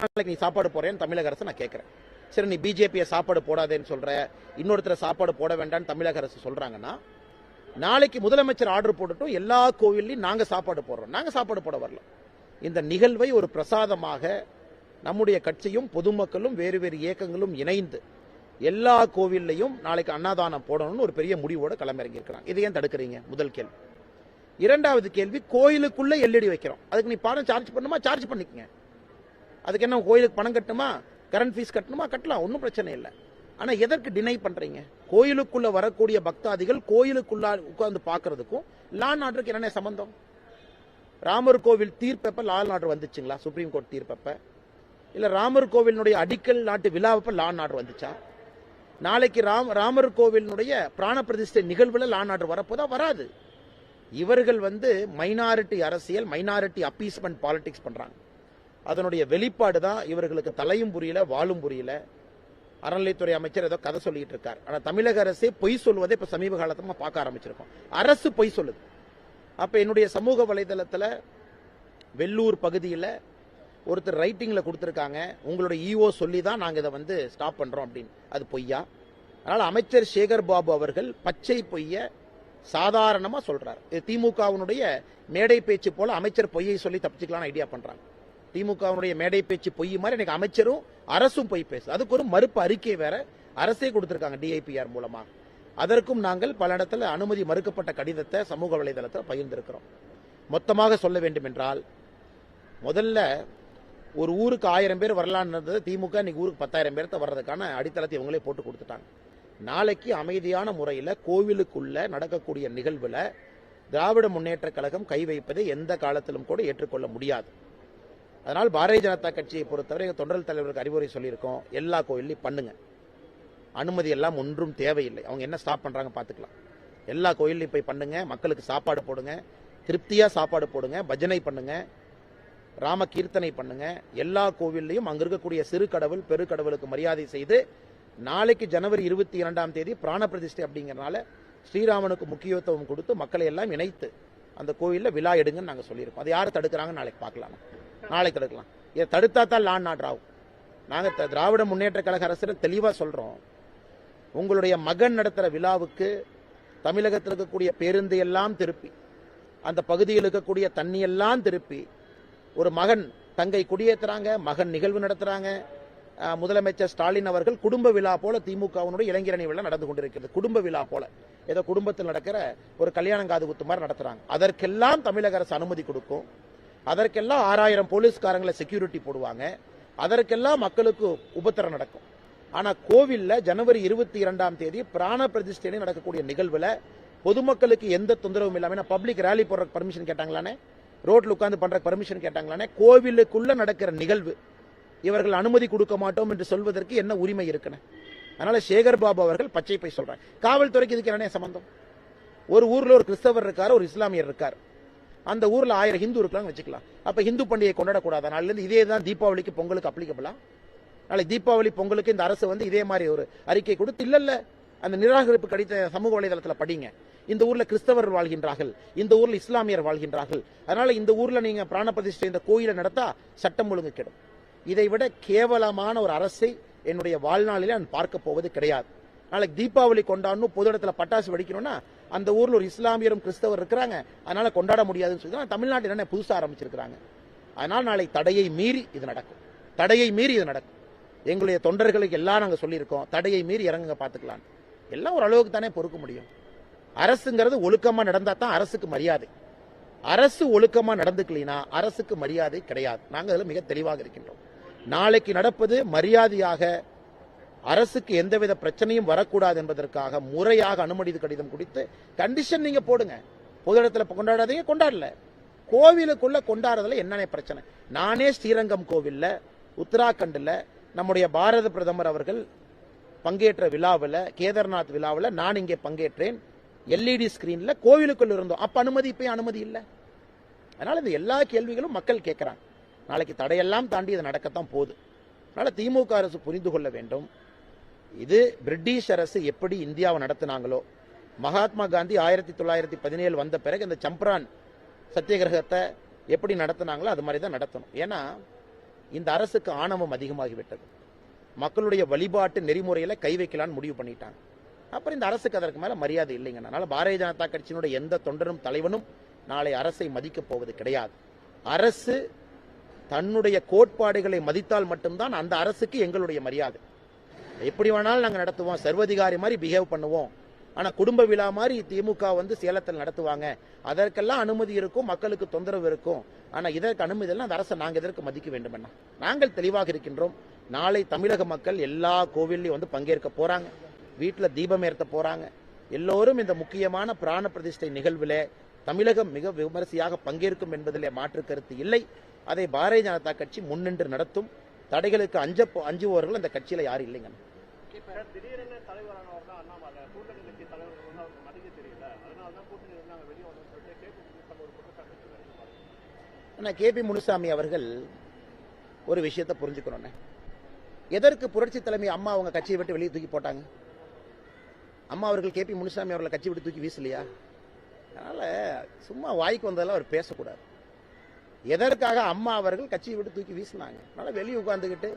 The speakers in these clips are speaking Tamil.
நாளைக்கு நீ சாப்பாடு போறேன்னு தமிழக அரசு நான் கேட்கறேன் சரி நீ பிஜேபியை சாப்பாடு போடாதேன்னு சொல்ற இன்னொருத்தர சாப்பாடு போட வேண்டாம்னு தமிழக அரசு சொல்றாங்கன்னா நாளைக்கு முதலமைச்சர் ஆர்டர் போட்டுட்டும் எல்லா கோவில்லையும் நாங்க சாப்பாடு போடுறோம். நாங்க சாப்பாடு போட வரல. இந்த நிகழ்வை ஒரு பிரசாதமாக நம்முடைய கட்சியும் பொதுமக்களும் வேறு வேறு இயக்கங்களும் இணைந்து எல்லா கோவில்லையும் நாளைக்கு அன்னதானம் போடணும்னு ஒரு பெரிய முடிவோட களமிறங்கி இருக்கிறாங்க இதை ஏன் தடுக்கிறீங்க? முதல் கேள்வி. இரண்டாவது கேள்வி கோயிலுக்குள்ள எல்இடி வைக்கிறோம். அதுக்கு நீ பணம் சார்ஜ் பண்ணுமா சார்ஜ் பண்ணிக்கங்க. அதுக்கு என்ன கோயிலுக்கு பணம் கட்டணுமா? கரண்ட் ஃபீஸ் கட்டணுமா? கட்டலாம் ஒன்றும் பிரச்சனை இல்லை. ஆனால் எதற்கு டினை பண்ணுறீங்க கோயிலுக்குள்ளே வரக்கூடிய பக்தாதிகள் கோயிலுக்குள்ள உட்கார்ந்து பார்க்கறதுக்கும் லா ஆர்டருக்கு என்னென்ன சம்பந்தம்? ராமர் கோவில் தீர்ப்பப்ப லா நாடு வந்துச்சுங்களா? சுப்ரீம் கோர்ட் தீர்ப்பப்ப. இல்லை ராமர் கோவிலினுடைய அடிக்கல் நாட்டு விழாவப்ப லா ஆர்டர் வந்துச்சா? நாளைக்கு ராம் ராமர் கோவிலினுடைய பிராண பிரதிஷ்டை நிகழ்வில் லா ஆர்டர் வரப்போதா? வராது. இவர்கள் வந்து மைனாரிட்டி அரசியல் மைனாரிட்டி அப்பீஸ்மெண்ட் பாலிடிக்ஸ் பண்ணுறாங்க அதனுடைய வெளிப்பாடு தான் இவர்களுக்கு தலையும் புரியல வாழும் புரியல. அறநிலைத்துறை அமைச்சர் ஏதோ கதை சொல்லிட்டு இருக்கார். ஆனால் தமிழக அரசே பொய் சொல்வதை இப்போ சமீப காலத்தமாக பார்க்க ஆரம்பிச்சிருக்கோம். அரசு பொய் சொல்லுது. அப்போ என்னுடைய சமூக வலைதளத்தில் வெள்ளூர் பகுதியில் ஒருத்தர் ரைட்டிங்கில் கொடுத்துருக்காங்க. உங்களோட இஓ சொல்லி தான் நாங்கள் இதை வந்து ஸ்டாப் பண்ணுறோம் அப்படின்னு. அது பொய்யா? அதனால் அமைச்சர் சேகர் பாபு அவர்கள் பச்சை பொய்ய சாதாரணமாக சொல்கிறார் இது திமுகவினுடைய மேடை பேச்சு போல அமைச்சர் பொய்யை சொல்லி தப்பிச்சுக்கலாம்னு ஐடியா பண்ணுறாங்க திமுகவினுடைய மேடை பேச்சு பொய் மாதிரி எனக்கு அமைச்சரும் அரசும் பொய் பேசு. அதுக்கு ஒரு மறுப்பு அறிக்கை வேற அரசே கொடுத்திருக்காங்க டிஐபிஆர் மூலமா. அதற்கும் நாங்கள் பல இடத்துல அனுமதி மறுக்கப்பட்ட கடிதத்தை சமூக வலைதளத்தில் பகிர்ந்திருக்கிறோம். மொத்தமாக சொல்ல வேண்டும் என்றால் முதல்ல ஒரு ஊருக்கு ஆயிரம் பேர் வரலான்னு திமுக இன்னைக்கு ஊருக்கு பத்தாயிரம் பேர்த்த வர்றதுக்கான அடித்தளத்தை இவங்களே போட்டு கொடுத்துட்டாங்க. நாளைக்கு அமைதியான முறையில் கோவிலுக்குள்ள நடக்கக்கூடிய நிகழ்வில் திராவிட முன்னேற்ற கழகம் கை வைப்பதை எந்த காலத்திலும் கூட ஏற்றுக்கொள்ள முடியாது. அதனால் பாரதிய ஜனதா கட்சியை பொறுத்தவரை எங்கள் தொண்டர் தலைவருக்கு அறிவுரை சொல்லியிருக்கோம். எல்லா கோயிலையும் பண்ணுங்க. அனுமதி எல்லாம் ஒன்றும் தேவையில்லை. அவங்க என்ன ஸ்டாப் பண்ணுறாங்க பார்த்துக்கலாம் எல்லா கோயிலையும் போய் பண்ணுங்க. மக்களுக்கு சாப்பாடு போடுங்க. திருப்தியாக சாப்பாடு போடுங்க. பஜனை பண்ணுங்க. ராம கீர்த்தனை பண்ணுங்க. எல்லா கோவில்லையும் அங்க இருக்கக்கூடிய சிறு கடவுள் பெருக்கடவுளுக்கு மரியாதை செய்து நாளைக்கு ஜனவரி இருபத்தி இரண்டாம் தேதி பிராண பிரதிஷ்டை அப்படிங்கிறனால ஸ்ரீராமனுக்கு முக்கியத்துவம் கொடுத்து மக்களை எல்லாம் இணைத்து அந்த கோயில்ல விழா எடுங்கன்னு நாங்கள் சொல்லியிருக்கோம். அது யார் தடுக்கிறாங்கன்னு நாளைக்கு பார்க்கலாம். நாளை தடுக்கலாம் இதை தடுத்தா தான் லான் ஆர்டர் ஆகும். நாங்கள் த- திராவிட முன்னேற்ற கழக அரசு தெளிவாக சொல்கிறோம் உங்களுடைய மகன் நடத்துகிற விழாவுக்கு தமிழகத்தில் இருக்கக்கூடிய பேருந்து எல்லாம் திருப்பி அந்த பகுதியில் இருக்கக்கூடிய தண்ணி எல்லாம் திருப்பி ஒரு மகன் தங்கை குடியேற்றுறாங்க மகன் நிகழ்வு நடத்துகிறாங்க முதலமைச்சர் ஸ்டாலின் அவர்கள் குடும்ப விழா போல திமுகவினுடைய இளைஞரணி விழா நடந்து கொண்டிருக்கிறது. குடும்ப விழா போல. ஏதோ குடும்பத்தில் நடக்கிற ஒரு கல்யாணம் காது குத்து மாதிரி நடத்துறாங்க. அதற்கெல்லாம் தமிழக அரசு அனுமதி கொடுக்கும். அதற்கெல்லாம் ஆறாயிரம் போலீஸ்காரங்களை செக்யூரிட்டி போடுவாங்க. அதற்கெல்லாம் மக்களுக்கு உபத்திரம் நடக்கும். ஆனால் கோவிலில் ஜனவரி இருபத்தி இரண்டாம் தேதி பிராண பிரதிஷ்டை நடக்கக்கூடிய நிகழ்வில் பொதுமக்களுக்கு எந்த தொந்தரவும் இல்லாமல் பப்ளிக் ரேலி போடுற பர்மிஷன் கேட்டாங்களானே? ரோட்டில் உட்காந்து பண்ற பர்மிஷன் கேட்டாங்களானே? கோவிலுக்குள்ளே நடக்கிற நிகழ்வு. இவர்கள் அனுமதி கொடுக்க மாட்டோம் என்று சொல்வதற்கு என்ன உரிமை இருக்குன்னு? அதனால சேகர் பாபு அவர்கள் பச்சை பை சொல்றாங்க காவல்துறைக்கு இதுக்கு என்ன சம்பந்தம்? ஒரு ஊர்ல ஒரு கிறிஸ்தவர் இருக்கார் ஒரு இஸ்லாமியர் இருக்கார். அந்த ஊரில் ஆயிரம் ஹிந்து இருக்கலாம் வச்சுக்கலாம். அப்போ ஹிந்து பண்டிகை கொண்டாடக்கூடாது. நாளிலேருந்து இதே தான் தீபாவளிக்கு பொங்கலுக்கு அப்ளிகபிளா நாளைக்கு தீபாவளி பொங்கலுக்கு இந்த அரசு வந்து இதே மாதிரி ஒரு அறிக்கை கொடுத்து இல்லை இல்லை அந்த நிராகரிப்பு கடித்த சமூக வலைதளத்தில் படிங்க. இந்த ஊர்ல கிறிஸ்தவர் வாழ்கின்றார்கள் இந்த ஊர்ல இஸ்லாமியர் வாழ்கின்றார்கள். அதனால இந்த ஊர்ல நீங்க பிராண பிரதிஷ்டை இந்த கோயிலை நடத்தா சட்டம் ஒழுங்கு கெடும். இதை விட கேவலமான ஒரு அரசை என்னுடைய வாழ்நாளிலே நான் பார்க்க போவது கிடையாது. நாளைக்கு தீபாவளி கொண்டாடணும் பொது இடத்துல பட்டாசு வெடிக்கணும்னா அந்த ஊர்ல ஒரு இஸ்லாமியரும் கிறிஸ்தவர் இருக்கிறாங்க. அதனால கொண்டாட முடியாதுன்னு சொல்லி தான் தமிழ்நாட்டில் என்ன புதுசாக ஆரம்பிச்சிருக்கிறாங்க. அதனால் நாளை தடையை மீறி இது நடக்கும். தடையை மீறி இது நடக்கும். எங்களுடைய தொண்டர்களுக்கு எல்லாம் நாங்கள் சொல்லியிருக்கோம். தடையை மீறி இறங்குங்க பார்த்துக்கலாம். எல்லாம் ஒரு அளவுக்கு தானே பொறுக்க முடியும். அரசுங்கிறது ஒழுக்கமாக நடந்தால் தான் அரசுக்கு மரியாதை. அரசு ஒழுக்கமாக நடந்துக்கலினா அரசுக்கு மரியாதை கிடையாது. நாங்கள் அதில் மிக தெளிவாக இருக்கின்றோம். நாளைக்கு நடப்பது மரியாதையாக அரசுக்கு எந்தவித பிரச்சனையும் வரக்கூடாது என்பதற்காக முறையாக அனுமதி கடிதம் கொடுத்து கண்டிஷன் நீங்க போடுங்க. பொது இடத்துல கொண்டாடாதீங்க கொண்டாடல. கோவிலுக்குள்ள கொண்டாடுறதுல என்னென்ன பிரச்சனை? நானே ஸ்ரீரங்கம் கோவில்ல உத்தராகண்டில் நம்முடைய பாரத பிரதமர் அவர்கள் பங்கேற்ற விழாவில் கேதார்நாத் விழாவில் நான் இங்கே பங்கேற்றேன். எல்இடி ஸ்கிரீன்ல கோவிலுக்குள் இருந்தோம். அப்ப அனுமதி இப்ப அனுமதி இல்லை. அதனால இந்த எல்லா கேள்விகளும் மக்கள் கேட்குறாங்க. நாளைக்கு தடையெல்லாம் தாண்டி இது நடக்கத்தான் போகுது. அதனால திமுக அரசு புரிந்து கொள்ள வேண்டும். இது பிரிட்டிஷ் அரசு எப்படி இந்தியாவை நடத்தினாங்களோ மகாத்மா காந்தி ஆயிரத்தி தொள்ளாயிரத்தி பதினேழு வந்த பிறகு இந்த சம்பரான் சத்தியகிரகத்தை எப்படி நடத்தினாங்களோ அது மாதிரி தான் நடத்தணும். ஏன்னா இந்த அரசுக்கு ஆணவம் அதிகமாகிவிட்டது. மக்களுடைய வழிபாட்டு நெறிமுறையில கை வைக்கலான்னு முடிவு பண்ணிட்டாங்க. அப்புறம் இந்த அரசுக்கு அதற்கு மேல மரியாதை இல்லைங்க. அதனால பாரதிய ஜனதா கட்சியினுடைய எந்த தொண்டரும் தலைவனும் நாளை அரசை மதிக்கப் போவது கிடையாது. அரசு தன்னுடைய கோட்பாடுகளை மதித்தால் மட்டும்தான் அந்த அரசுக்கு எங்களுடைய மரியாதை. எப்படி வேணாலும் நாங்கள் நடத்துவோம். சர்வதிகாரி மாதிரி பிஹேவ் பண்ணுவோம். ஆனால் குடும்ப விழா மாதிரி திமுக வந்து சேலத்தில் நடத்துவாங்க. அதற்கெல்லாம் அனுமதி இருக்கும் மக்களுக்கு தொந்தரவு இருக்கும். ஆனால் இதற்கு அனுமதி எல்லாம் அந்த அரசை நாங்கள் எதற்கு மதிக்க வேண்டுமென்னா நாங்கள் தெளிவாக இருக்கின்றோம். நாளை தமிழக மக்கள் எல்லா கோவில்லையும் வந்து பங்கேற்க போகிறாங்க வீட்டில் தீபம் ஏற்ற போகிறாங்க எல்லோரும் இந்த முக்கியமான பிராண பிரதிஷ்டை நிகழ்விலே தமிழகம் மிக விமரிசையாக பங்கேற்கும் என்பதிலே மாற்று கருத்து இல்லை. அதை பாரதிய ஜனதா கட்சி முன்னின்று நடத்தும். தடைகளுக்கு அஞ்ச அஞ்சுபவர்கள் அந்த கட்சியில யாரும் இல்லைங்க. சார், திடீரென தலைவரானவர் தான் அண்ணாமலை. கூட்டணி கட்சி தலைவர் வந்து அவருக்கு மதிக்க தெரியல. அதனால தான் கூட்டணி வந்து நாங்க வெளியே வந்தோம்னு சொல்லிட்டு கேபி முனுசாமி ஒரு குற்றச்சாட்டு வச்சிருக்காரு. ஆனா கே. பி. முனுசாமி அவர்கள் ஒரு விஷயத்தை புரிஞ்சுக்கணும்னே. எதற்கு புரட்சி தலைமை அம்மா அவங்க கட்சியை விட்டு வெளியே தூக்கி போட்டாங்க? அம்மா அவர்கள் கே. பி. முனுசாமி அவர்களை கட்சி விட்டு தூக்கி வீசலையா? அதனால சும்மா வாய்க்கு வந்ததெல்லாம் அவர் பேசக்கூடாது. எதற்காக அம்மா அவர்கள் கட்சியை விட்டு தூக்கி வீசினாங்க? அதனால வெளியே உட்காந்துக்கிட்டு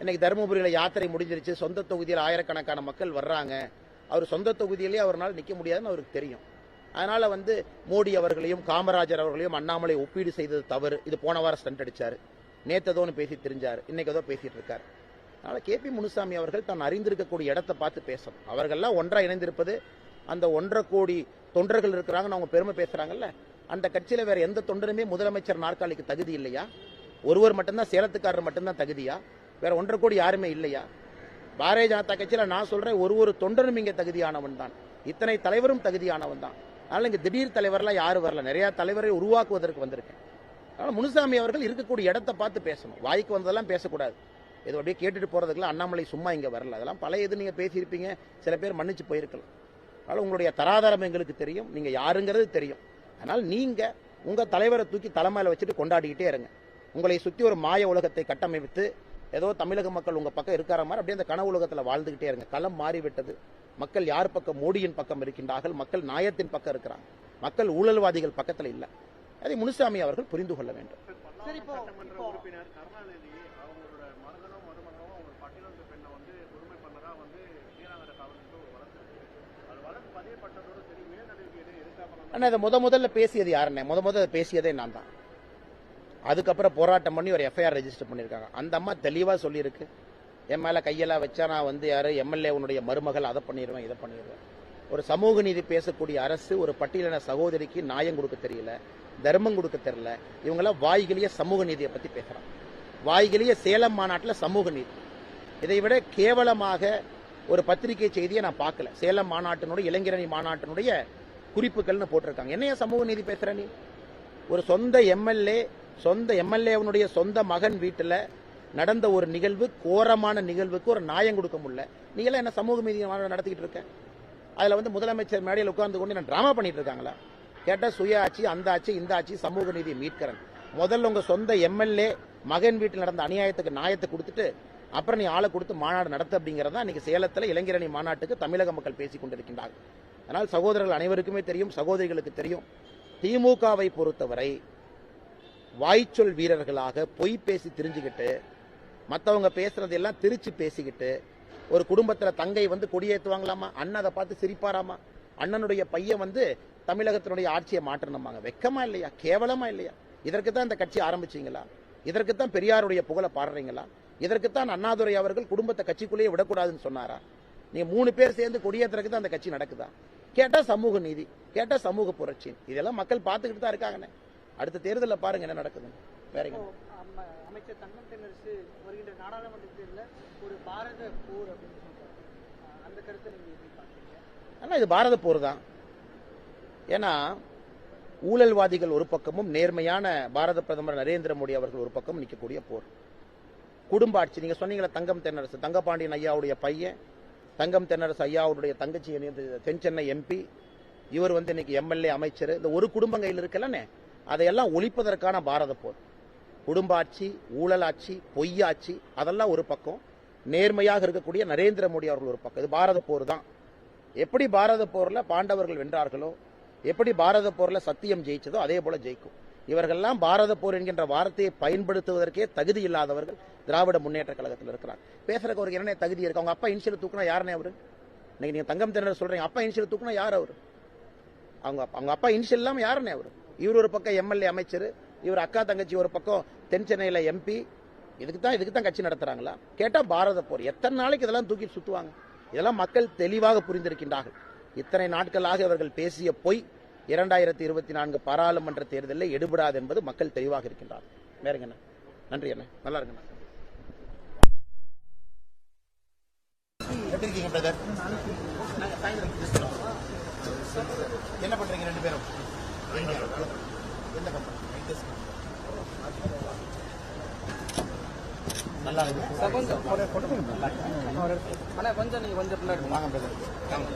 இன்னைக்கு தருமபுரியில் யாத்திரை முடிஞ்சிருச்சு சொந்த தொகுதியில் ஆயிரக்கணக்கான மக்கள் வர்றாங்க. அவர் சொந்த தொகுதியிலேயே அவரால் நிற்க முடியாதுன்னு அவருக்கு தெரியும். அதனால வந்து மோடி அவர்களையும் காமராஜர் அவர்களையும் அண்ணாமலை ஒப்பீடு செய்தது தவறு. இது போன வாரம் ஸ்டண்ட் அடிச்சார். நேத்து ஏதோ ஒன்று பேசி தெரிஞ்சார். இன்னைக்கு ஏதோ பேசிட்டு இருக்கார். அதனால கே பி முனுசாமி அவர்கள் தான் அறிந்திருக்கக்கூடிய இடத்தை பார்த்து பேசணும். அவர்கள்லாம் ஒன்றா இணைந்திருப்பது அந்த ஒன்றரை கோடி தொண்டர்கள் இருக்கிறாங்கன்னு அவங்க பெருமை பேசுறாங்கல்ல? அந்த கட்சியில வேற எந்த தொண்டருமே முதலமைச்சர் நாற்காலிக்கு தகுதி இல்லையா? ஒருவர் மட்டும்தான் சேலத்துக்காரர் மட்டும்தான் தகுதியா? வேற ஒன்றரை கோடி யாருமே இல்லையா? பாரதிய ஜனதா கட்சியில நான் சொல்றேன் ஒரு ஒரு தொண்டனும் இங்க தகுதியானவன் தான். இத்தனை தலைவரும் தகுதியானவன் தான். அதனால இங்க திடீர் தலைவர்லாம் யாரும் வரல. நிறைய தலைவரை உருவாக்குவதற்கு வந்திருக்கேன். அதனால முனுசாமி அவர்கள் இருக்கக்கூடிய இடத்தை பார்த்து பேசணும். வாய்க்கு வந்ததெல்லாம் பேசக்கூடாது. இது அப்படியே கேட்டுட்டு போறதுக்குலாம் அண்ணாமலை சும்மா இங்க வரல. அதெல்லாம் பழைய இது நீங்க பேசியிருப்பீங்க. சில பேர் மன்னிச்சு போயிருக்கலாம். அதனால உங்களுடைய தராதரம் எங்களுக்கு தெரியும். நீங்க யாருங்கிறது தெரியும். அதனால் நீங்கள் உங்கள் தலைவரை தூக்கி தலைமையில் வச்சுட்டு கொண்டாடிக்கிட்டே இருங்க. உங்களை சுற்றி ஒரு மாய உலகத்தை கட்டமைத்து ஏதோ தமிழக மக்கள் உங்கள் பக்கம் இருக்கிற மாதிரி அப்படியே அந்த கனவு உலகத்தில் வாழ்ந்துக்கிட்டே இருங்க. களம் மாறிவிட்டது. மக்கள் யார் பக்கம்? மோடியின் பக்கம் இருக்கின்றார்கள். மக்கள் நாயத்தின் பக்கம் இருக்கிறாங்க. மக்கள் ஊழல்வாதிகள் பக்கத்தில் இல்லை. அதை முனுசாமி அவர்கள் புரிந்து கொள்ள வேண்டும் சார், பல்லாவரம் சட்டமன்ற உறுப்பினர் கருணாநிதி அவங்களோட மகனோ மருமகனோ அவங்க பட்டியலந்த பெண்ணை வந்து கொடுமை பண்ணதா வந்து நீலாங்கர காவல்துறை வழக்கு இருக்கு. அது வழக்கு பதியப்பட்டதோடு சரி மேல் நடவடிக்கை எதுவும் ஆனால் ஆனா இதை முத முதல்ல பேசியது யாருன்னே? முத முதல்ல பேசியதே நான் தான். அதுக்கப்புறம் போராட்டம் பண்ணி ஒரு எஃப்ஐஆர் ரெஜிஸ்டர் பண்ணியிருக்காங்க. அந்த அம்மா தெளிவாக சொல்லியிருக்கு. என் மேலே கையெல்லாம் வச்சா நான் வந்து யார்? எம்எல்ஏ உன்னுடைய மருமகள் அதை பண்ணிடுவேன் இதை பண்ணிடுவேன் ஒரு சமூக நீதி பேசக்கூடிய அரசு ஒரு பட்டியலின சகோதரிக்கு நியாயம் கொடுக்க தெரியல தர்மம் கொடுக்க தெரியல. இவங்களாம் வாய்கிலேயே சமூக நீதியை பற்றி பேசுகிறாங்க வாய்கிலேயே சேலம் மாநாட்டில் சமூக நீதி. இதை விட கேவலமாக ஒரு பத்திரிகை செய்தியை நான் பார்க்கல. சேலம் மாநாட்டினுடைய இளைஞரணி மாநாட்டினுடைய குறிப்புகள்னு போட்டிருக்காங்க. என்னைய சமூக நீதி பேசுற நீ? ஒரு சொந்த எம்எல்ஏ சொந்த எம்எல்ஏவனுடைய சொந்த மகன் வீட்டில் நடந்த ஒரு நிகழ்வு கோரமான நிகழ்வுக்கு ஒரு நியாயம் கொடுக்க முடியல. நீங்களாம் என்ன சமூக நீதி நடத்திக்கிட்டு இருக்க? அதில் வந்து முதலமைச்சர் மேடையில் உட்கார்ந்து கொண்டு நான் டிராமா பண்ணிட்டு இருக்காங்களா? கேட்டால் சுய ஆட்சி அந்த ஆட்சி இந்த ஆட்சி சமூக நீதியை மீட்கிறேன். முதல்ல உங்கள் சொந்த எம்எல்ஏ மகன் வீட்டில் நடந்த அநியாயத்துக்கு நியாயத்தை கொடுத்துட்டு அப்புறம் நீ ஆளை கொடுத்து மாநாடு நடத்த அப்படிங்கறதா இன்னைக்கு சேலத்தில் இளைஞரணி மாநாட்டுக்கு தமிழக மக்கள் பேசிக் கொண்டிருக்கின்றார்கள். அதனால் சகோதரர்கள் அனைவருக்குமே தெரியும் சகோதரிகளுக்கு தெரியும். திமுகவை பொறுத்தவரை வாய்ச்சொல் வீரர்களாக பொய் பேசி திரிஞ்சுக்கிட்டு மற்றவங்க பேசுறதெல்லாம் திரிச்சு பேசிக்கிட்டு ஒரு குடும்பத்தில் தங்கை வந்து கொடியேற்றுவாங்களாமா அண்ணன் அதை பார்த்து சிரிப்பாராமா? அண்ணனுடைய பையன் வந்து தமிழகத்தினுடைய ஆட்சியை மாற்றணுமாங்க? வெக்கமா இல்லையா? கேவலமா இல்லையா? இதற்கு தான் இந்த கட்சி ஆரம்பிச்சீங்களா? இதற்கு தான் பெரியாருடைய புகழை பாடுறீங்களா? இதற்கு தான் அண்ணாதுரை அவர்கள் குடும்பத்தை கட்சிக்குள்ளேயே விடக்கூடாதுன்னு சொன்னாரா? நீங்க மூணு பேர் சேர்ந்து கொடியேற்றுறதுக்கு தான் அந்த கட்சி நடக்குதா? கேட்டா சமூக நீதி கேட்டா சமூக புரட்சி. இதெல்லாம் மக்கள் பார்த்துக்கிட்டு தான் இருக்காங்கண்ணே. அடுத்த தேர்தலில் பாருங்க என்ன நடக்குதுன்னு. வேற அமைச்சர் தங்கம் தென்னரசு வருகின்ற நாடாளுமன்ற தேர்தலில் ஒரு பாரத போர் அப்படின்னு அந்த கருத்தை நீங்க எப்படி பாக்குறீங்க ஆனா இது பாரத போர் தான் ஏன்னா ஊழல்வாதிகள் ஒரு பக்கமும் நேர்மையான பாரத பிரதமர் நரேந்திர மோடி அவர்கள் ஒரு பக்கம் நிற்கக்கூடிய போர். குடும்ப ஆட்சி நீங்க சொன்னீங்களா தங்கம் தென்னரசு தங்கபாண்டியன் ஐயாவுடைய பையன் தங்கம் தென்னரசு ஐயாவுடைய தங்கச்சி தென்சென்னை எம்பி. இவர் வந்து இன்னைக்கு எம்எல்ஏ அமைச்சர். இந்த ஒரு குடும்பம் கையில் இருக்கலனே அதையெல்லாம் ஒழிப்பதற்கான பாரத போர். குடும்ப ஆட்சி ஊழல் ஆட்சி பொய்யாட்சி அதெல்லாம் ஒரு பக்கம். நேர்மையாக இருக்கக்கூடிய நரேந்திர மோடி அவர்கள் ஒரு பக்கம். இது பாரத போர் தான் எப்படி பாரத போரில் பாண்டவர்கள் வென்றார்களோ எப்படி பாரத போரில் சத்தியம் ஜெயிச்சதோ அதே போல ஜெயிக்கும். இவர்கள்லாம் பாரத போர் என்கின்ற வார்த்தையை பயன்படுத்துவதற்கே தகுதி இல்லாதவர்கள் திராவிட முன்னேற்ற கழகத்தில் இருக்கிறாங்க. பேசுறதுக்கு அவருக்கு என்ன தகுதி இருக்கு? அவங்க அப்பா இன்சியல் தூக்குனா யாருனே அவரு? இன்னைக்கு நீங்க தங்கம் தினர் சொல்றீங்க. அப்பா இன்சியல் தூக்குனா யார் அவரு? அவங்க அப்பா- அவங்க அப்பா இன்சியல் இல்லாம யாருன்னே அவரு? இவர் ஒரு பக்கம் எம்எல்ஏ அமைச்சர் இவர் அக்கா தங்கச்சி ஒரு பக்கம் தென் சென்னையில எம்பி இதுக்கு தான் இதுக்கு தான் கட்சி நடத்துறாங்களா? கேட்டா பாரத போர். எத்தனை நாளைக்கு இதெல்லாம் தூக்கி சுத்துவாங்க? இதெல்லாம் மக்கள் தெளிவாக புரிந்திருக்கின்றார்கள். இத்தனை நாட்களாக இவர்கள் பேசிய பொய் இரண்டாயிரத்தி இருபத்தி நான்கு பாராளுமன்ற தேர்தலில் எடுபடாது என்பது மக்கள் தெளிவாக இருக்கின்றார்கள் வேறங்க என்ன நன்றி அண்ணா. நல்லா இருக்குண்ணா. எப்படி இருக்கீங்க பிரதர் என்ன பண்றீங்க ரெண்டு பேரும்? நல்லா இருக்கு. கொஞ்சம். நீங்க கொஞ்சம் பின்னாடி வாங்க பிரதர் வாங்க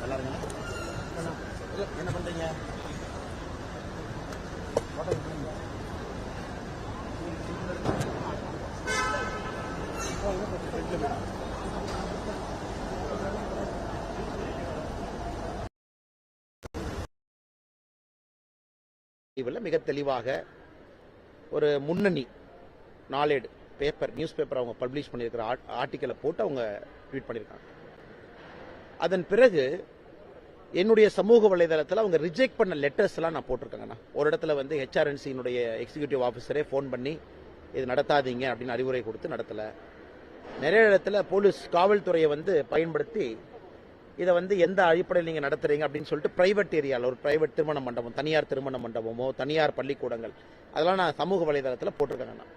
நல்லா இருக்குண்ணா என்ன பண்றீங்க இதில் மிக தெளிவாக ஒரு முன்னணி நாளேடு பேப்பர் நியூஸ் பேப்பர் அவங்க பப்ளிஷ் பண்ணியிருக்கிற ஆர்டிக்கலை போட்டு அவங்க ட்வீட் பண்ணியிருக்காங்க. அதன் பிறகு என்னுடைய சமூக வலைதளத்தில் அவங்க ரிஜெக்ட் பண்ண லெட்டர்ஸ் எல்லாம் நான் போட்டிருக்கேங்கண்ணா. ஒரு இடத்துல வந்து ஹெச்ஆர்என்சியினுடைய எக்ஸிகியூட்டிவ் ஆஃபீஸரே ஃபோன் பண்ணி இது நடத்தாதீங்க அப்படின்னு அறிவுரை கொடுத்து நடத்தலை. நிறைய இடத்துல போலீஸ் காவல்துறையை வந்து பயன்படுத்தி இதை வந்து எந்த அடிப்படையில் நீங்கள் நடத்துறீங்க அப்படின்னு சொல்லிட்டு ப்ரைவேட் ஏரியாவில் ஒரு ப்ரைவேட் திருமண மண்டபம் தனியார் திருமண மண்டபமோ தனியார் பள்ளிக்கூடங்கள் அதெல்லாம் நான் சமூக வலைதளத்தில் போட்டிருக்கேங்கண்ணா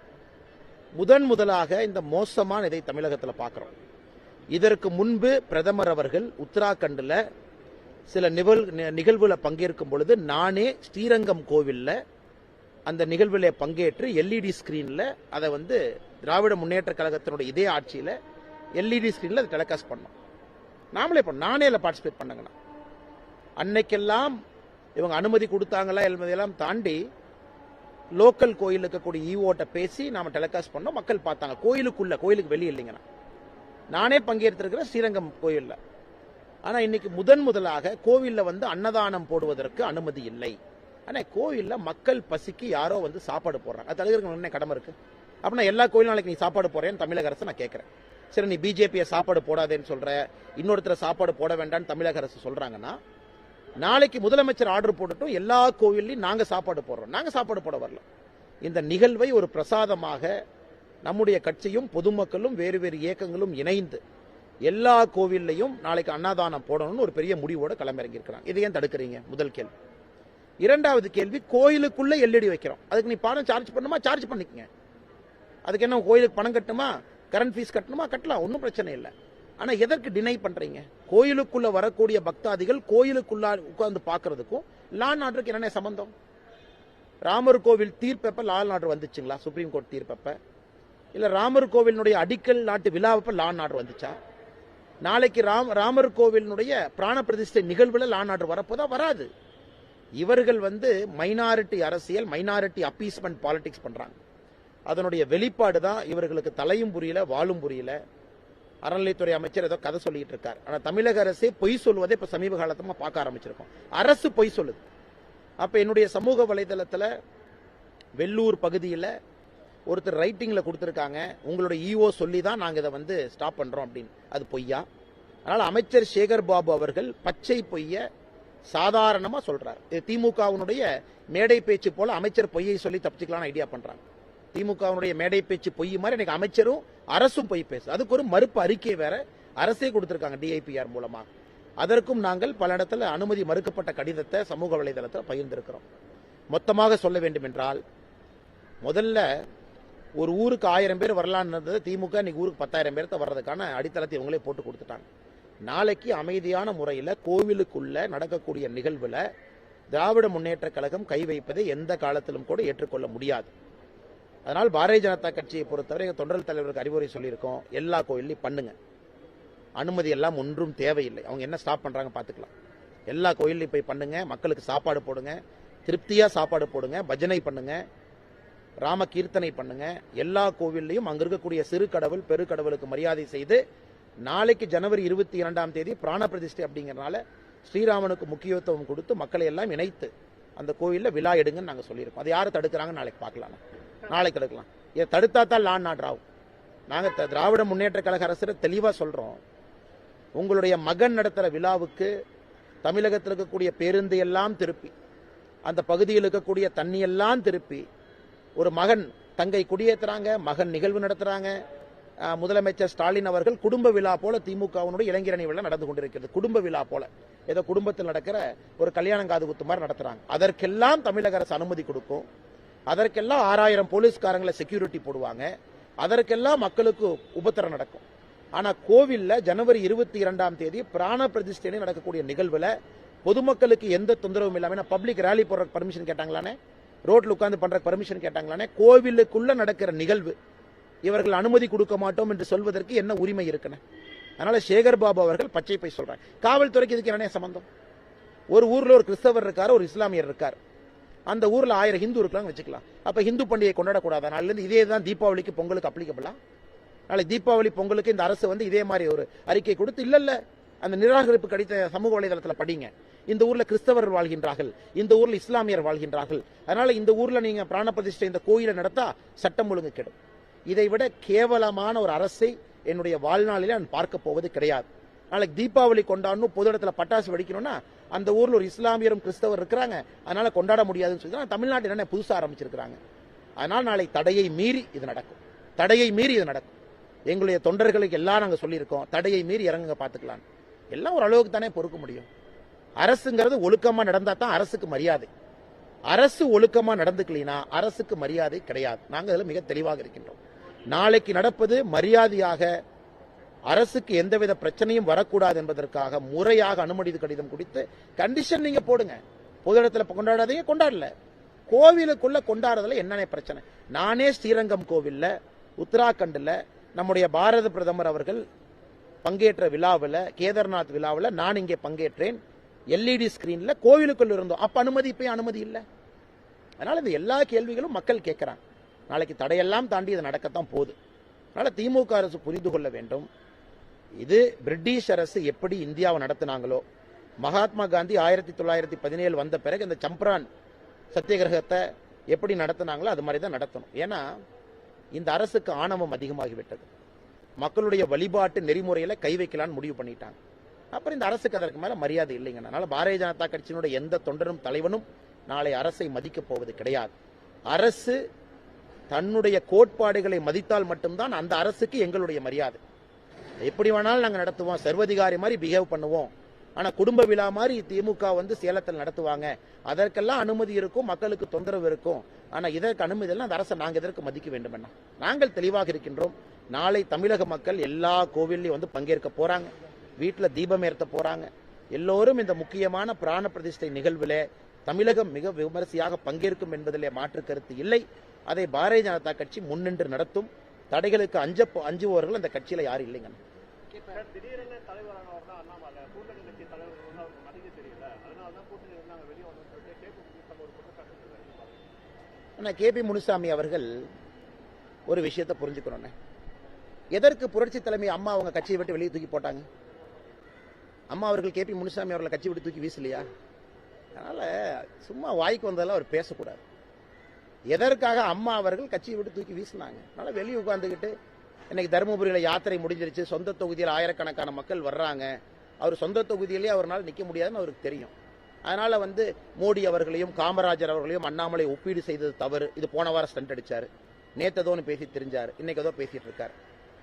முதன் முதலாக இந்த மோசமான இதை தமிழகத்தில் பார்க்குறோம். இதற்கு முன்பு பிரதமர் அவர்கள் உத்தராகண்டில் சில நிகழ் நிகழ்வுல பங்கேற்கும் பொழுது நானே ஸ்ரீரங்கம் கோவிலில் அந்த நிகழ்வில் பங்கேற்று எல்இடி ஸ்க்ரீனில் அதை வந்து திராவிட முன்னேற்ற கழகத்தினுடைய இதே ஆட்சியில் எல்இடி ஸ்க்ரீனில் அதை டெலிகாஸ்ட் பண்ணோம். நாமளே இப்போ நானே இல்லை பார்ட்டிசிபேட் பண்ணுங்கண்ணா. அன்னைக்கெல்லாம் இவங்க அனுமதி கொடுத்தாங்களா என்பதையெல்லாம் தாண்டி லோக்கல் கோயில் இருக்கக்கூடிய ஈவோட்ட பேசி நாம டெலிகாஸ்ட் பண்ணோம். மக்கள் பார்த்தாங்க. கோயிலுக்குள்ள கோயிலுக்கு வெளியே இல்லைங்கண்ணா. நானே பங்கேற்றிருக்கிறேன் ஸ்ரீரங்கம் கோயிலில். ஆனால் இன்னைக்கு முதன் முதலாக கோவில்ல வந்து அன்னதானம் போடுவதற்கு அனுமதி இல்லை. ஆனால் கோவிலில் மக்கள் பசிக்கு யாரோ வந்து சாப்பாடு போடுறாங்க. அது தலைவர்கள் என்ன கடமை இருக்கு? அப்படின்னா எல்லா கோயிலும் நாளைக்கு நீ சாப்பாடு போறேன்னு தமிழக அரசு நான் கேட்குறேன். சரி நீ பிஜேபியை சாப்பாடு போடாதேன்னு சொல்ற இன்னொருத்தர சாப்பாடு போட வேண்டாம்னு தமிழக அரசு சொல்றாங்கன்னா நாளைக்கு முதலமைச்சர் ஆர்டர் போட்டுட்டும் எல்லா கோவில்லையும் நாங்க சாப்பாடு போடுறோம். நாங்க சாப்பாடு போட வரல. இந்த நிகழ்வை ஒரு பிரசாதமாக நம்முடைய கட்சியும் பொதுமக்களும் வேறு வேறு இயக்கங்களும் இணைந்து எல்லா கோவில்லையும் நாளைக்கு அன்னதானம் போடணும்னு ஒரு பெரிய முடிவோட களமிறங்கி இருக்கிறாங்க இதை ஏன் தடுக்கிறீங்க? முதல் கேள்வி. இரண்டாவது கேள்வி கோயிலுக்குள்ள எல்இடி வைக்கிறோம். அதுக்கு நீ பணம் சார்ஜ் பண்ணுமா சார்ஜ் பண்ணிக்கங்க. அதுக்கு என்ன கோயிலுக்கு பணம் கட்டுமா கரண்ட் ஃபீஸ் கட்டணுமா? கட்டலாம். ஒன்றும் பிரச்சனை இல்லை. ஆனால் எதற்கு டினை பண்ணுறீங்க கோயிலுக்குள்ளே வரக்கூடிய பக்தாதிகள் கோயிலுக்குள்ளா உட்கார்ந்து பார்க்கறதுக்கும் லா நாட்டுக்கு என்னென்ன சம்பந்தம்? ராமர் கோவில் தீர்ப்பப்ப லா நாடு வந்துச்சுங்களா? சுப்ரீம் கோர்ட் தீர்ப்பப்ப? இல்லை ராமர் கோவிலினுடைய அடிக்கல் நாட்டு விழாவப்ப லான் நாடு வந்துச்சா? நாளைக்கு ராம் ராமர் கோவிலினுடைய பிராண பிரதிஷ்டை நிகழ்வில் லான் ஆர்டர் வரப்போதா? வராது. இவர்கள் வந்து மைனாரிட்டி அரசியல் மைனாரிட்டி அப்பீஸ்மெண்ட் பாலிடிக்ஸ் பண்ணுறாங்க அதனுடைய வெளிப்பாடு தான் இவர்களுக்கு தலையும் புரியல வாழும் புரியல. அறநிலைத்துறை அமைச்சர் ஏதோ கதை சொல்லிட்டு இருக்கார். ஆனால் தமிழக அரசே பொய் சொல்வதை இப்போ சமீப காலத்தமாக பார்க்க ஆரம்பிச்சிருக்கோம். அரசு பொய் சொல்லுது. அப்போ என்னுடைய சமூக வலைதளத்தில் வெள்ளூர் பகுதியில் ஒருத்தர் ரைட்டிங்கில் கொடுத்துருக்காங்க. உங்களுடைய இஓ சொல்லி தான் நாங்கள் இதை வந்து ஸ்டாப் பண்ணுறோம் அப்படின்னு. அது பொய்யா? அதனால் அமைச்சர் சேகர் பாபு அவர்கள் பச்சை பொய்ய சாதாரணமாக சொல்கிறார் இது திமுகவினுடைய மேடை பேச்சு போல அமைச்சர் பொய்யை சொல்லி தப்பிச்சுக்கலாம்னு ஐடியா பண்ணுறாங்க திமுகவினுடைய மேடை பேச்சு பொய் மாதிரி எனக்கு அமைச்சரும் அரசும் பொய் பேசு. அதுக்கு ஒரு மறுப்பு அறிக்கை வேற அரசே கொடுத்திருக்காங்க டிஐபிஆர் மூலமா. அதற்கும் நாங்கள் பல இடத்துல அனுமதி மறுக்கப்பட்ட கடிதத்தை சமூக வலைதளத்தில் பகிர்ந்திருக்கிறோம். மொத்தமாக சொல்ல வேண்டும் என்றால் முதல்ல ஒரு ஊருக்கு ஆயிரம் பேர் வரலான்னு இருந்தது திமுக இன்னைக்கு ஊருக்கு பத்தாயிரம் பேர்த்த வர்றதுக்கான அடித்தளத்தை இவங்களே போட்டு கொடுத்துட்டாங்க. நாளைக்கு அமைதியான முறையில் கோவிலுக்குள்ள நடக்கக்கூடிய நிகழ்வில் திராவிட முன்னேற்ற கழகம் கை வைப்பதை எந்த காலத்திலும் கூட ஏற்றுக்கொள்ள முடியாது. அதனால் பாரதிய ஜனதா கட்சியை பொறுத்தவரை எங்கள் தொண்டர் தலைவருக்கு அறிவுரை சொல்லியிருக்கோம். எல்லா கோயில்லையும் பண்ணுங்க. அனுமதி எல்லாம் ஒன்றும் தேவையில்லை. அவங்க என்ன ஸ்டாப் பண்ணுறாங்க பார்த்துக்கலாம். எல்லா கோயில்லையும் போய் பண்ணுங்க. மக்களுக்கு சாப்பாடு போடுங்க. திருப்தியாக சாப்பாடு போடுங்க. பஜனை பண்ணுங்க. ராம கீர்த்தனை பண்ணுங்க. எல்லா கோவில்லையும் அங்க இருக்கக்கூடிய சிறு கடவுள் பெரு கடவுளுக்கு மரியாதை செய்து நாளைக்கு ஜனவரி இருபத்தி இரண்டாம் தேதி பிராண பிரதிஷ்டை அப்படிங்கிறனால ஸ்ரீராமனுக்கு முக்கியத்துவம் கொடுத்து மக்களை எல்லாம் இணைத்து அந்த கோயிலில் விழா எடுங்கன்னு நாங்கள் சொல்லியிருக்கோம். அது யாரை தடுக்கிறாங்க நாளைக்கு பார்க்கலாம் நாளைக்கு எடுக்கலாம் இதை தடுத்தா தான் லான் ஆர்டர் ஆகும். நாங்கள் த- திராவிட முன்னேற்ற கழக அரசு தெளிவாக சொல்கிறோம் உங்களுடைய மகன் நடத்துகிற விழாவுக்கு தமிழகத்தில் இருக்கக்கூடிய பேருந்து எல்லாம் திருப்பி அந்த பகுதியில் இருக்கக்கூடிய தண்ணி எல்லாம் திருப்பி ஒரு மகன் தங்கை குடியேற்றுறாங்க மகன் நிகழ்வு நடத்துகிறாங்க முதலமைச்சர் ஸ்டாலின் அவர்கள் குடும்ப விழா போல திமுகவினுடைய இளைஞரணி விழா நடந்து கொண்டிருக்கிறது. குடும்ப விழா போல. ஏதோ குடும்பத்தில் நடக்கிற ஒரு கல்யாணம் காது குத்து மாதிரி நடத்துறாங்க. அதற்கெல்லாம் தமிழக அரசு அனுமதி கொடுக்கும். அதற்கெல்லாம் ஆறாயிரம் போலீஸ்காரங்களை செக்யூரிட்டி போடுவாங்க. அதற்கெல்லாம் மக்களுக்கு உபத்திரம் நடக்கும். ஆனால் கோவிலில் ஜனவரி இருபத்தி இரண்டாம் தேதி பிராண பிரதிஷ்டையில நடக்கக்கூடிய நிகழ்வில் பொதுமக்களுக்கு எந்த தொந்தரவும் இல்லாமல் பப்ளிக் ரேலி போடுற பர்மிஷன் கேட்டாங்களானே? ரோட்டில் உட்காந்து பண்ணுற பர்மிஷன் கேட்டாங்களானே? கோவிலுக்குள்ளே நடக்கிற நிகழ்வு. இவர்கள் அனுமதி கொடுக்க மாட்டோம் என்று சொல்வதற்கு என்ன உரிமை இருக்குன்னு? அதனால சேகர் பாபு அவர்கள் பச்சை பை சொல்றாங்க காவல்துறைக்கு இதுக்கு என்ன சம்பந்தம்? ஒரு ஊரில் ஒரு கிறிஸ்தவர் இருக்கார் ஒரு இஸ்லாமியர் இருக்கார். அந்த ஊரில் ஆயிரம் ஹிந்து இருக்கலாம் வச்சுக்கலாம். அப்போ ஹிந்து பண்டிகை கொண்டாடக்கூடாது. நாளிலேருந்து இதே தான் தீபாவளிக்கு பொங்கலுக்கு அப்ளிகபிளா நாளை தீபாவளி பொங்கலுக்கு இந்த அரசு வந்து இதே மாதிரி ஒரு அறிக்கை கொடுத்து இல்லை இல்லை அந்த நிராகரிப்பு கடித்த சமூக வலைதளத்தில் படிங்க. இந்த ஊரில் கிறிஸ்தவர் வாழ்கின்றார்கள். இந்த ஊரில் இஸ்லாமியர் வாழ்கின்றார்கள். அதனால இந்த ஊரில் நீங்கள் பிராண பிரதிஷ்டை இந்த கோயிலை நடத்தா சட்டம் ஒழுங்கு கெடும். இதை விட கேவலமான ஒரு அரசை என்னுடைய வாழ்நாளிலே நான் பார்க்க போவது கிடையாது. நாளைக்கு தீபாவளி கொண்டாடணும் பொது இடத்துல பட்டாசு வெடிக்கணும்னா அந்த ஊர்ல ஒரு இஸ்லாமியரும் கிறிஸ்தவர் இருக்கிறாங்க. அதனால கொண்டாட முடியாதுன்னு சொல்லி தமிழ்நாட்டில் என்ன புதுசா ஆரம்பிச்சிருக்கிறாங்க. அதனால நாளை தடையை மீறி இது நடக்கும். தடையை மீறி இது நடக்கும். எங்களுடைய தொண்டர்களுக்கு எல்லாம் நாங்கள் சொல்லியிருக்கோம் தடையை மீறி இறங்குங்க பார்த்துக்கலாம். எல்லாம் ஒரு அளவுக்கு தானே பொறுக்க முடியும். அரசுங்கிறது ஒழுக்கமாக நடந்தால் தான் அரசுக்கு மரியாதை. அரசு ஒழுக்கமாக நடந்துக்கலினா அரசுக்கு மரியாதை கிடையாது. நாங்கள் அதில் மிக தெளிவாக இருக்கின்றோம். நாளைக்கு நடப்பது மரியாதையாக அரசுக்கு எந்தவித பிரச்சனையும் வரக்கூடாது என்பதற்காக முறையாக அனுமதி கடிதம் கொடுத்து கண்டிஷன் நீங்க போடுங்க. பொது இடத்துல கொண்டாடாதீங்க கொண்டாடல. கோவிலுக்குள்ள கொண்டாடுறதுல என்னென்ன பிரச்சனை? நானே ஸ்ரீரங்கம் கோவில்ல உத்தராகண்டில் நம்முடைய பாரத பிரதமர் அவர்கள் பங்கேற்ற விழாவில் கேதார்நாத் விழாவில் நான் இங்கே பங்கேற்றேன். எல்இடி ஸ்கிரீனில் கோவிலுக்குள் இருந்தோம். அப்போ அனுமதி இப்போ அனுமதி இல்லை. அதனால் இந்த எல்லா கேள்விகளும் மக்கள் கேட்குறாங்க. நாளைக்கு தடையெல்லாம் தாண்டி இது நடக்கத்தான் போகுது. அதனால் திமுக அரசு புரிந்து கொள்ள வேண்டும். இது பிரிட்டிஷ் அரசு எப்படி இந்தியாவை நடத்தினாங்களோ மகாத்மா காந்தி ஆயிரத்தி தொள்ளாயிரத்தி பதினேழு வந்த பிறகு இந்த சம்பரான் சத்தியகிரகத்தை எப்படி நடத்தினாங்களோ அது மாதிரி தான் நடத்தணும். ஏன்னா இந்த அரசுக்கு ஆணவம் அதிகமாகிவிட்டது. மக்களுடைய வழிபாட்டு நெறிமுறையில கை வைக்கலான்னு முடிவு பண்ணிட்டாங்க. அப்புறம் இந்த அரசுக்கு அதற்கு மேல மரியாதை இல்லைங்க அதனால பாரதிய ஜனதா கட்சியினுடைய எந்த தொண்டரும் தலைவனும் நாளை அரசை மதிக்கப் போவது கிடையாது. அரசு தன்னுடைய கோட்பாடுகளை மதித்தால் மட்டும்தான் அந்த அரசுக்கு எங்களுடைய மரியாதை. எப்படி வேணாலும் நாங்கள் நடத்துவோம். சர்வதிகாரி மாதிரி பிஹேவ் பண்ணுவோம். ஆனால் குடும்ப விழா மாதிரி திமுக வந்து சேலத்தில் நடத்துவாங்க. அதற்கெல்லாம் அனுமதி இருக்கும் மக்களுக்கு தொந்தரவு இருக்கும். ஆனால் இதற்கு அனுமதி எல்லாம் அந்த அரசை நாங்கள் எதற்கு மதிக்க வேண்டும் என்ன நாங்கள் தெளிவாக இருக்கின்றோம். நாளை தமிழக மக்கள் எல்லா கோவில்லையும் வந்து பங்கேற்க போகிறாங்க வீட்டில் தீபம் ஏற்ற போகிறாங்க எல்லோரும் இந்த முக்கியமான பிராண பிரதிஷ்டை நிகழ்வில் தமிழகம் மிக விமரிசையாக பங்கேற்கும் என்பதிலே மாற்று கருத்து இல்லை. அதை பாரதிய ஜனதா கட்சி முன்னின்று நடத்தும். தடைகளுக்கு அஞ்ச அஞ்சுபவர்கள் அந்த கட்சியில யாரும் இல்லைங்க. வந்தோம்னு சொல்லிட்டு கேபி முனிசாமி அவர்கள் ஒரு விஷயத்தை புரிஞ்சுக்கணும்னே எதற்கு புரட்சி தலைமை அம்மா அவங்க கட்சியை விட்டு வெளியே தூக்கி போட்டாங்க? அம்மா அவர்கள் கேபி முனுசாமி அவர்களை கட்சி விட்டு தூக்கி வீசலையா? அதனால சும்மா வாய்க்கு வந்ததெல்லாம் அவர் பேசக்கூடாது. எதற்காக அம்மா அவர்கள் கட்சியை விட்டு தூக்கி வீசினாங்க? அதனால வெளியே உட்காந்துக்கிட்டு இன்னைக்கு தருமபுரியில் யாத்திரை முடிஞ்சிருச்சு. சொந்த தொகுதியில் ஆயிரக்கணக்கான மக்கள் வர்றாங்க. அவர் சொந்த தொகுதியிலேயே அவரால் நிற்க முடியாதுன்னு அவருக்கு தெரியும். அதனால வந்து மோடி அவர்களையும் காமராஜர் அவர்களையும் அண்ணாமலை ஒப்பீடு செய்தது தவறு. இது போன வாரம் ஸ்டண்ட் அடிச்சார். நேற்று ஏதோ ஒன்று பேசி தெரிஞ்சார். இன்னைக்கு ஏதோ பேசிட்டு இருக்கார்.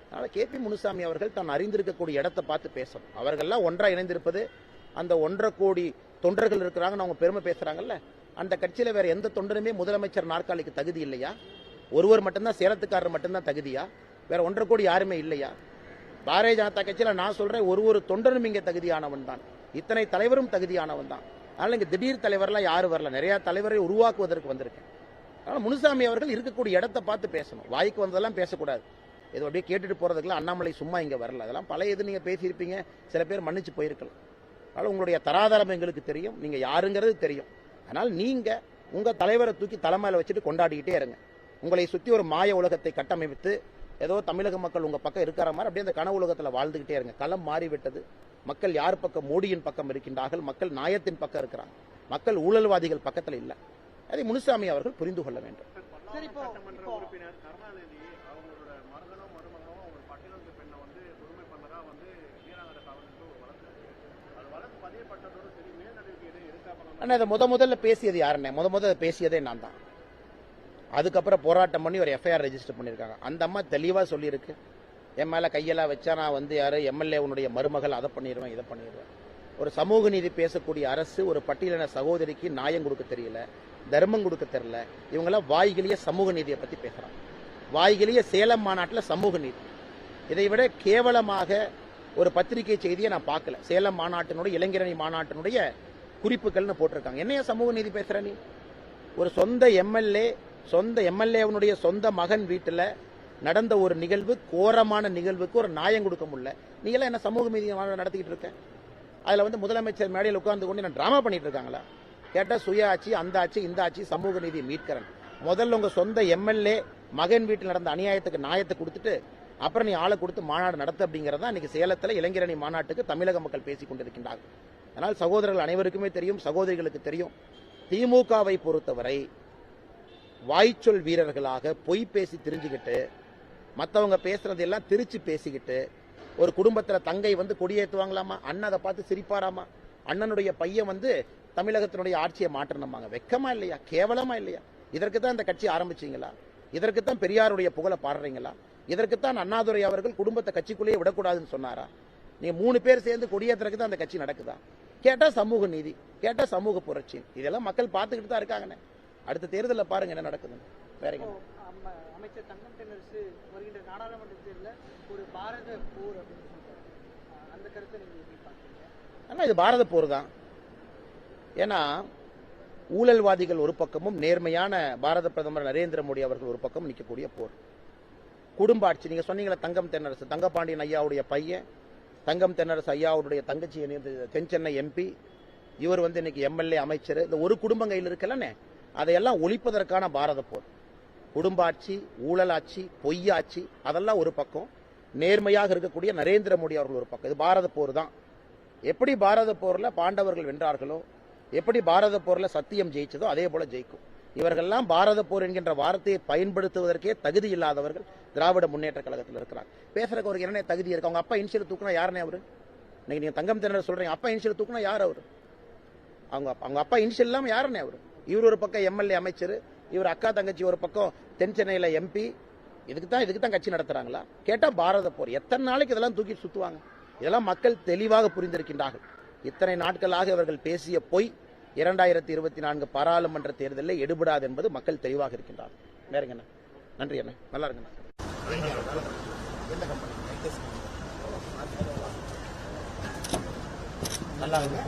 அதனால கே பி முனுசாமி அவர்கள் தான் அறிந்திருக்கக்கூடிய இடத்தை பார்த்து பேசணும். அவர்கள்லாம் ஒன்றா இணைந்திருப்பது அந்த ஒன்றரை கோடி தொண்டர்கள் இருக்கிறாங்கன்னு அவங்க பெருமை பேசுறாங்கல்ல அந்த கட்சியில் வேற எந்த தொண்டருமே முதலமைச்சர் நாற்காலிக்கு தகுதி இல்லையா? ஒருவர் மட்டும்தான் சேலத்துக்காரர் மட்டும்தான் தகுதியா? வேற ஒன்றரை கோடி யாருமே இல்லையா? பாரதிய ஜனதா கட்சியில் நான் சொல்றேன் ஒரு ஒரு தொண்டரும் இங்கே தகுதியானவன் தான். இத்தனை தலைவரும் தகுதியானவன் தான். அதனால இங்கே திடீர் தலைவர்லாம் யாரும் வரல. நிறைய தலைவரை உருவாக்குவதற்கு வந்திருக்கேன். அதனால் முனுசாமி அவர்கள் இருக்கக்கூடிய இடத்தை பார்த்து பேசணும். வாய்க்கு வந்ததெல்லாம் பேசக்கூடாது. இது அப்படியே கேட்டுட்டு போறதுக்குலாம் அண்ணாமலை சும்மா இங்கே வரல. அதெல்லாம் பழைய இது நீங்கள் பேசியிருப்பீங்க? சில பேர் மன்னிச்சு போயிருக்கலாம். அதனால் உங்களுடைய தராதரம் எங்களுக்கு தெரியும். நீங்கள் யாருங்கிறது தெரியும். அதனால் நீங்கள் உங்கள் தலைவரை தூக்கி தலைமையில் வச்சுட்டு கொண்டாடிக்கிட்டே இருங்க. உங்களை சுற்றி ஒரு மாய உலகத்தை கட்டமைத்து ஏதோ தமிழக மக்கள் உங்கள் பக்கம் இருக்கிற மாதிரி அப்படியே அந்த கன உலகத்தில் வாழ்ந்துக்கிட்டே இருங்க. களம் மாறிவிட்டது. மக்கள் யார் பக்கம்? மோடியின் பக்கம் இருக்கின்றார்கள். மக்கள் நாயத்தின் பக்கம் இருக்கிறாங்க. மக்கள் ஊழல்வாதிகள் பக்கத்தில் இல்லை. அதை முனுசாமி அவர்கள் புரிந்து கொள்ள வேண்டும் சரி, இப்போ- சட்டமன்ற இப்போ- உறுப்பினர் கருணாநிதி அவங்களோட மருகனோ மருமகனோ அவங்க பட்டியலத்து பெண்ணை வந்து கொடுமை பண்ணதா வந்து நீராங்கர காவல்துறை ஒரு வழக்கு இருக்கு. அது வழக்கு பதியப்பட்டதோடு சரி மேல் நடவடிக்கை எதுவும் ஆனால் அதை முத முதல்ல பேசியது யாருன்னே? முத முத பேசியதே நான் தான். அதுக்கப்புறம் போராட்டம் பண்ணி ஒரு எஃப்ஐஆர் ரெஜிஸ்டர் பண்ணியிருக்காங்க அந்த அம்மா தெளிவாக சொல்லியிருக்கு. என் மேலே கையெல்லாம் வச்சா நான் வந்து யார்? எம்எல்ஏ உன்னுடைய மருமகள் அதை பண்ணிடுவேன் இதை பண்ணிடுவேன் ஒரு சமூக நீதி பேசக்கூடிய அரசு ஒரு பட்டியலின சகோதரிக்கு நியாயம் கொடுக்க தெரியல தர்மம் கொடுக்க தெரியல. இவங்கெல்லாம் வாய்கிலேயே சமூக நீதியை பற்றி பேசுகிறாங்க வாய்கிலேயே சேலம் மாநாட்டில் சமூக நீதி. இதை விட கேவலமாக ஒரு பத்திரிகை செய்தியை நான் பார்க்கல. சேலம் மாநாட்டினுடைய இளைஞரணி மாநாட்டினுடைய குறிப்புகள்னு போட்டிருக்காங்க. என்னையா சமூக நீதி பேசுற நீ? ஒரு சொந்த எம்எல்ஏ சொந்த எம்எல்ஏவனுடைய சொந்த மகன் வீட்டில் நடந்த ஒரு நிகழ்வு கோரமான நிகழ்வுக்கு ஒரு நியாயம் கொடுக்க முடியல. நீ எல்லாம் என்ன சமூக நீதி நடத்திக்கிட்டு இருக்க? அதில் வந்து முதலமைச்சர் மேடையில் உட்கார்ந்து கொண்டு நான் டிராமா பண்ணிட்டு இருக்காங்களா? கேட்டால் சுய ஆட்சி அந்த ஆட்சி இந்த ஆட்சி சமூக நீதி மீட்கிறேன். முதல்ல உங்கள் சொந்த எம்எல்ஏ மகன் வீட்டில் நடந்த அநியாயத்துக்கு நியாயத்தை கொடுத்துட்டு அப்புறம் நீ ஆளை கொடுத்து மாநாடு நடத்து அப்படிங்கறதா இன்னைக்கு சேலத்தில் இளைஞரணி மாநாட்டுக்கு தமிழக மக்கள் பேசிக் கொண்டிருக்கின்றார்கள். அதனால் சகோதரர்கள் அனைவருக்குமே தெரியும் சகோதரிகளுக்கு தெரியும். திமுகவை பொறுத்தவரை வாய்ச்சொல் வீரர்களாக பொய் பேசி திரிஞ்சுக்கிட்டு மற்றவங்க பேசுறதெல்லாம் திருச்சி பேசிக்கிட்டு ஒரு குடும்பத்தில் தங்கை வந்து கொடியேற்றுவாங்களாமா அண்ணன் அதை பார்த்து சிரிப்பாராமா? அண்ணனுடைய பையன் வந்து தமிழகத்தினுடைய ஆட்சியை மாற்றணுமாங்க? வெக்கமா இல்லையா? கேவலமா இல்லையா? இதற்கு தான் இந்த கட்சி ஆரம்பிச்சீங்களா? இதற்கு தான் பெரியாருடைய புகழை பாடுறீங்களா? இதற்கு தான் அண்ணாதுரை அவர்கள் குடும்பத்தை கட்சிக்குள்ளேயே விடக்கூடாதுன்னு சொன்னாரா? நீங்க மூணு பேர் சேர்ந்து கொடியேற்றுறதுக்கு தான் அந்த கட்சி நடக்குதா? கேட்டா சமூக நீதி கேட்டா சமூக புரட்சி. இதெல்லாம் மக்கள் பார்த்துக்கிட்டு தான் இருக்காங்கண்ணே. அடுத்த தேர்தலில் பாருங்க என்ன நடக்குதுன்னு. வேறங்க அமைச்சர் தங்கம் தென்னரசு வருகின்ற நாடாளுமன்ற தேர்தலில் ஒரு பாரத போர் அந்த கருத்தை நீங்க எப்படி பாக்குறீங்க ஆனா இது பாரத போர் தான். ஏன்னா ஊழல்வாதிகள் ஒரு பக்கமும் நேர்மையான பாரத பிரதமர் நரேந்திர மோடி அவர்கள் ஒரு பக்கம் நிற்கக்கூடிய போர். குடும்ப ஆட்சி நீங்க சொன்னீங்களே தங்கம் தென்னரசு தங்கபாண்டியன் ஐயாவுடைய பையன் தங்கம் தென்னரசு ஐயாவுடைய தங்கச்சி வந்து தென் சென்னை எம்பி இவர் வந்து இன்னைக்கு எம்எல்ஏ அமைச்சர். இந்த ஒரு குடும்பம் கையில் இருக்கலன்னே அதையெல்லாம் ஒழிப்பதற்கான பாரத போர். குடும்ப ஆட்சி ஊழல் ஆட்சி பொய்யாட்சி அதெல்லாம் ஒரு பக்கம். நேர்மையாக இருக்கக்கூடிய நரேந்திர மோடி அவர்கள் ஒரு பக்கம். இது பாரத போர் தான். எப்படி பாரத போரில் பாண்டவர்கள் வென்றார்களோ எப்படி பாரத போரில் சத்தியம் ஜெயிச்சதோ அதே போல ஜெயிக்கும். இவர்கள்லாம் பாரத போர் என்கின்ற வார்த்தையை பயன்படுத்துவதற்கே தகுதி இல்லாதவர்கள் திராவிட முன்னேற்ற கழகத்தில் இருக்கிறார். பேசுறதுக்கு அவருக்கு என்ன தகுதி இருக்கு? அவங்க அப்பா இன்சியல் தூக்குனா யாருனே அவரு? இன்னைக்கு நீங்க தங்கம் தினர் சொல்றீங்க. அப்பா இன்சியல் தூக்குனா யார் அவர்? அவங்க அப்பா- அவங்க அப்பா இன்சியல் இல்லாம யாருன்னே அவர்? இவர் ஒரு பக்கம் எம்எல்ஏ அமைச்சர் இவர் அக்கா தங்கச்சி ஒரு பக்கம் தென் சென்னையில எம்பி. இதுக்கு தான் இதுக்கு தான் கட்சி நடத்துறாங்களா? கேட்டா பாரத போர் எத்தனை நாளைக்கு இதெல்லாம் தூக்கி சுத்துவாங்க? இதெல்லாம் மக்கள் தெளிவாக புரிந்திருக்கின்றார்கள். இத்தனை நாட்களாக இவர்கள் பேசிய பொய் இரண்டாயிரத்தி இருபத்தி நான்கு பாராளுமன்ற தேர்தலில் எடுபடாது என்பது மக்கள் தெளிவாக இருக்கின்றார்கள். வேறங்க என்ன நன்றி என்ன நல்லா இருங்கண்ணா நல்லா இருக்கு